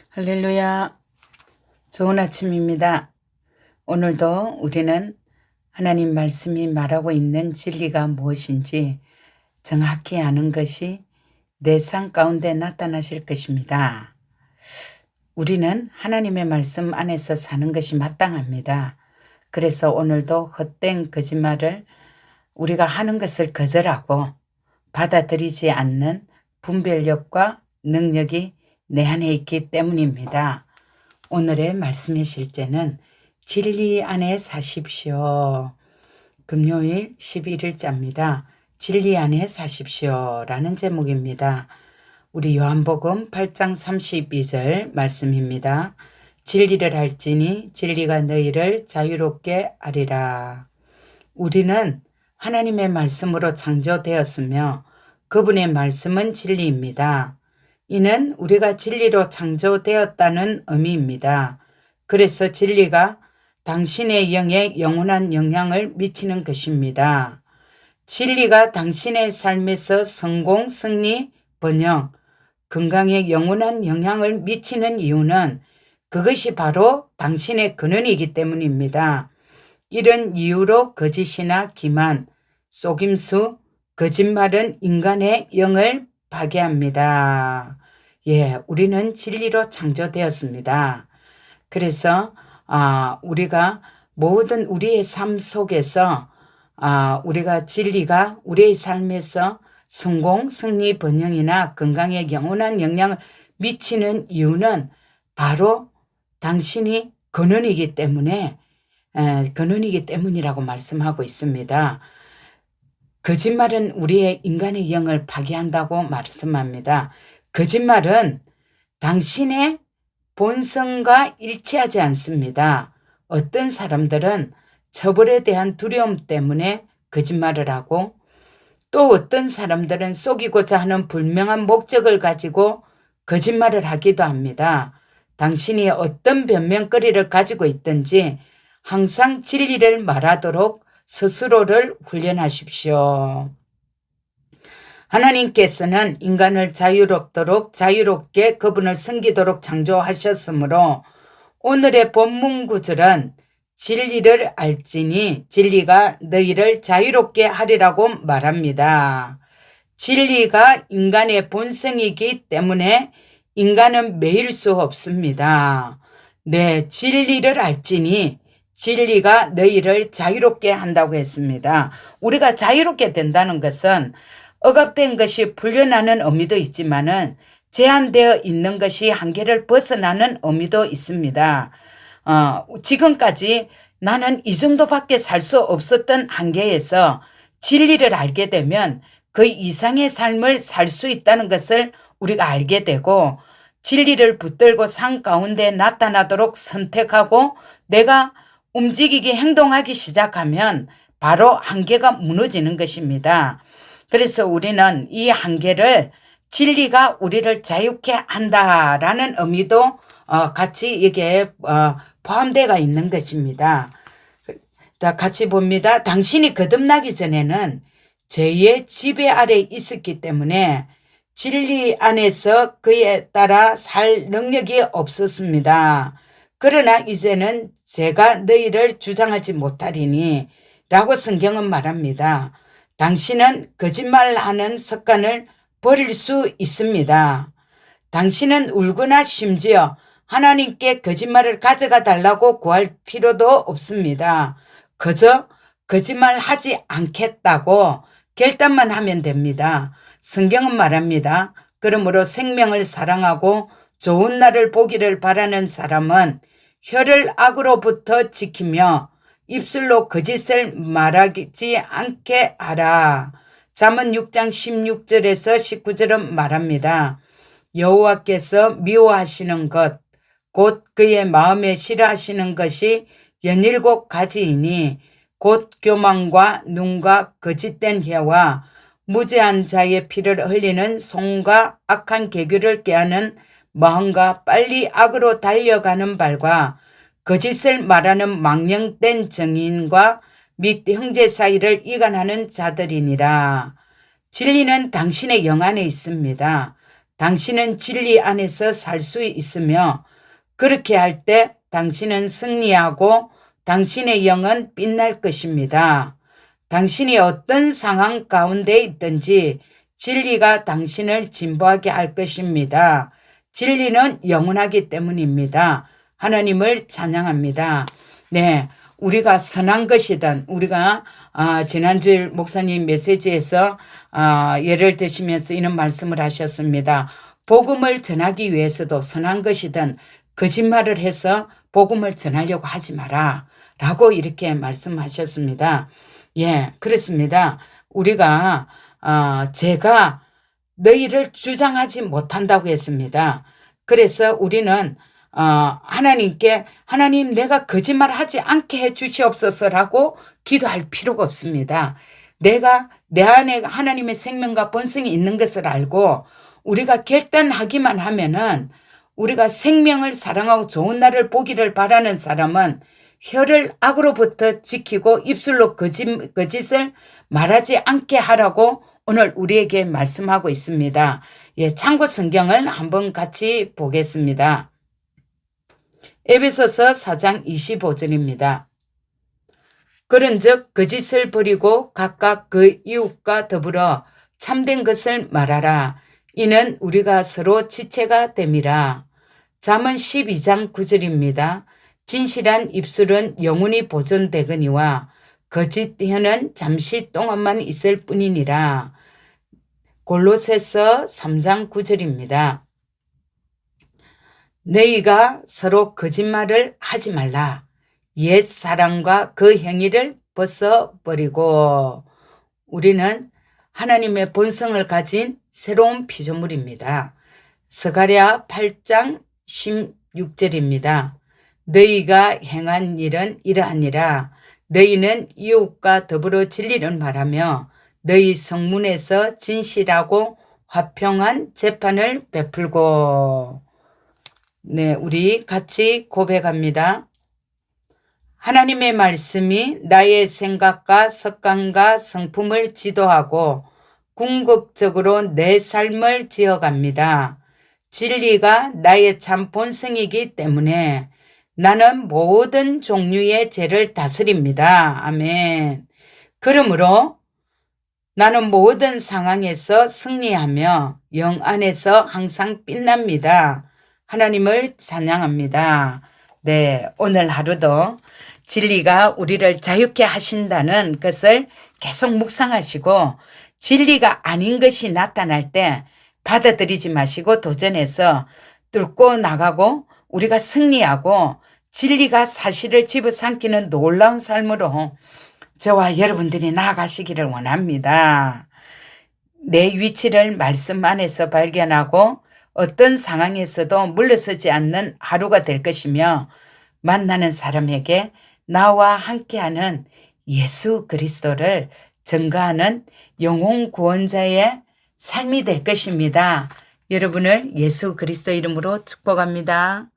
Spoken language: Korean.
할렐루야. 좋은 아침입니다. 오늘도 우리는 하나님 말씀이 말하고 있는 진리가 무엇인지 정확히 아는 것이 내 삶 가운데 나타나실 것입니다. 우리는 하나님의 말씀 안에서 사는 것이 마땅합니다. 그래서 오늘도 헛된 거짓말을 우리가 하는 것을 거절하고 받아들이지 않는 분별력과 능력이 내 안에 있기 때문입니다. 오늘의 말씀의 실제는 진리 안에 사십시오. 금요일 11일자입니다. 진리 안에 사십시오. 라는 제목입니다. 우리 요한복음 8장 32절 말씀입니다. 진리를 할지니 진리가 너희를 자유롭게 하리라. 우리는 하나님의 말씀으로 창조되었으며 그분의 말씀은 진리입니다. 이는 우리가 진리로 창조되었다는 의미입니다. 그래서 진리가 당신의 영에 영원한 영향을 미치는 것입니다. 진리가 당신의 삶에서 성공, 승리, 번영, 건강에 영원한 영향을 미치는 이유는 그것이 바로 당신의 근원이기 때문입니다. 이런 이유로 거짓이나 기만, 속임수, 거짓말은 인간의 영을 파괴합니다. 예, 우리는 진리로 창조되었습니다. 그래서 아, 우리가 모든 우리의 삶 속에서 아, 우리가 진리가 우리의 삶에서 성공, 승리, 번영이나 건강에 영원한 영향을 미치는 이유는 바로 당신이 근원이기 때문에 에, 근원이기 때문이라고 말씀하고 있습니다. 거짓말은 우리의 인간의 영을 파괴한다고 말씀합니다. 거짓말은 당신의 본성과 일치하지 않습니다. 어떤 사람들은 처벌에 대한 두려움 때문에 거짓말을 하고 또 어떤 사람들은 속이고자 하는 불명한 목적을 가지고 거짓말을 하기도 합니다. 당신이 어떤 변명거리를 가지고 있든지 항상 진리를 말하도록 스스로를 훈련하십시오. 하나님께서는 인간을 자유롭도록 자유롭게 그분을 섬기도록 창조하셨으므로 오늘의 본문 구절은 진리를 알지니 진리가 너희를 자유롭게 하리라고 말합니다. 진리가 인간의 본성이기 때문에 인간은 매일 수 없습니다. 네, 진리를 알지니 진리가 너희를 자유롭게 한다고 했습니다. 우리가 자유롭게 된다는 것은 억압된 것이 풀려나는 의미도 있지만은 제한되어 있는 것이 한계를 벗어나는 의미도 있습니다. 어, 지금까지 나는 이 정도밖에 살 수 없었던 한계에서 진리를 알게 되면 그 이상의 삶을 살 수 있다는 것을 우리가 알게 되고 진리를 붙들고 산 가운데 나타나도록 선택하고 내가 움직이기 행동하기 시작하면 바로 한계가 무너지는 것입니다. 그래서 우리는 이 한계를 진리가 우리를 자유케 한다라는 의미도 어, 같이 이게 어, 포함되어 있는 것입니다. 자, 같이 봅니다. 당신이 거듭나기 전에는 죄의 지배 아래 있었기 때문에 진리 안에서 그에 따라 살 능력이 없었습니다. 그러나 이제는 제가 너희를 주장하지 못하리니 라고 성경은 말합니다. 당신은 거짓말하는 습관을 버릴 수 있습니다. 당신은 울거나 심지어 하나님께 거짓말을 가져가 달라고 구할 필요도 없습니다. 그저 거짓말 하지 않겠다고 결단만 하면 됩니다. 성경은 말합니다. 그러므로 생명을 사랑하고 좋은 날을 보기를 바라는 사람은 혀를 악으로부터 지키며 입술로 거짓을 말하지 않게 하라. 잠언 6장 16절에서 19절은 말합니다. 여호와께서 미워하시는 것, 곧 그의 마음에 싫어하시는 것이 연일곱 가지이니 곧 교만과 눈과 거짓된 혀와 무죄한 자의 피를 흘리는 손과 악한 계교를 깨하는 마음과 빨리 악으로 달려가는 발과 거짓을 말하는 망령된 정인과 및 형제 사이를 이간하는 자들이니라. 진리는 당신의 영 안에 있습니다. 당신은 진리 안에서 살 수 있으며 그렇게 할 때 당신은 승리하고 당신의 영은 빛날 것입니다. 당신이 어떤 상황 가운데 있든지 진리가 당신을 진보하게 할 것입니다. 진리는 영원하기 때문입니다. 하나님을 찬양합니다. 네. 우리가 선한 것이든 우리가 아, 지난주일 목사님 메시지에서 아, 예를 드시면서 이런 말씀을 하셨습니다. 복음을 전하기 위해서도 선한 것이든 거짓말을 해서 복음을 전하려고 하지 마라. 라고 이렇게 말씀하셨습니다. 예, 그렇습니다. 우리가, 어, 제가 너희를 주장하지 못한다고 했습니다. 그래서 우리는 어, 하나님께 하나님 내가 거짓말 하지 않게 해 주시옵소서라고 기도할 필요가 없습니다. 내가 내 안에 하나님의 생명과 본성이 있는 것을 알고 우리가 결단하기만 하면은 우리가 생명을 사랑하고 좋은 날을 보기를 바라는 사람은 혀를 악으로부터 지키고 입술로 거짓, 거짓을 말하지 않게 하라고 오늘 우리에게 말씀하고 있습니다. 예, 참고 성경을 한번 같이 보겠습니다. 에베소서 4장 25절입니다. 그런즉 거짓을 버리고 각각 그 이웃과 더불어 참된 것을 말하라. 이는 우리가 서로 지체가 됨이라. 잠언 12장 9절입니다. 진실한 입술은 영원히 보존되거니와 거짓 혀는 잠시 동안만 있을 뿐이니라. 골로새서 3장 9절입니다. 너희가 서로 거짓말을 하지 말라. 옛 사랑과 그 행위를 벗어버리고 우리는 하나님의 본성을 가진 새로운 피조물입니다. 스가랴 8장 16절입니다. 너희가 행한 일은 이러하니라. 너희는 이웃과 더불어 진리를 말하며 너희 성문에서 진실하고 화평한 재판을 베풀고 네, 우리 같이 고백합니다. 하나님의 말씀이 나의 생각과 습관과 성품을 지도하고 궁극적으로 내 삶을 지어갑니다. 진리가 나의 참 본성이기 때문에 나는 모든 종류의 죄를 다스립니다. 아멘. 그러므로 나는 모든 상황에서 승리하며 영 안에서 항상 빛납니다. 하나님을 찬양합니다. 네, 오늘 하루도 진리가 우리를 자유케 하신다는 것을 계속 묵상하시고 진리가 아닌 것이 나타날 때 받아들이지 마시고 도전해서 뚫고 나가고 우리가 승리하고 진리가 사실을 집어삼키는 놀라운 삶으로 저와 여러분들이 나아가시기를 원합니다. 내 위치를 말씀 안에서 발견하고 어떤 상황에서도 물러서지 않는 하루가 될 것이며 만나는 사람에게 나와 함께하는 예수 그리스도를 증거하는 영혼 구원자의 삶이 될 것입니다. 여러분을 예수 그리스도 이름으로 축복합니다.